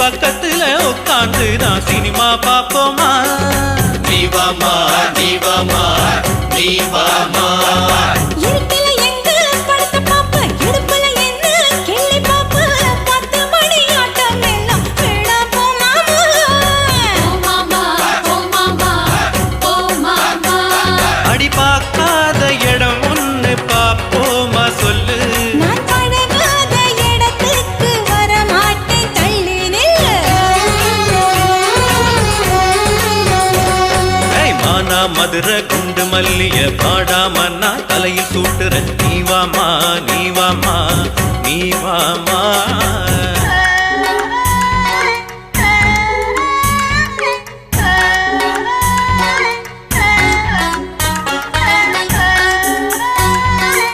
பக்கத்துல உட்காந்து நான் சினிமா பாப்போமா நீவாமா நீவாமா நீவாமா இருட்டுல வானா மதுர குண்டு மல்லிய பாடாம நான் தலையில் சூட்டுற நீவாமா நீவாமா நீவாமா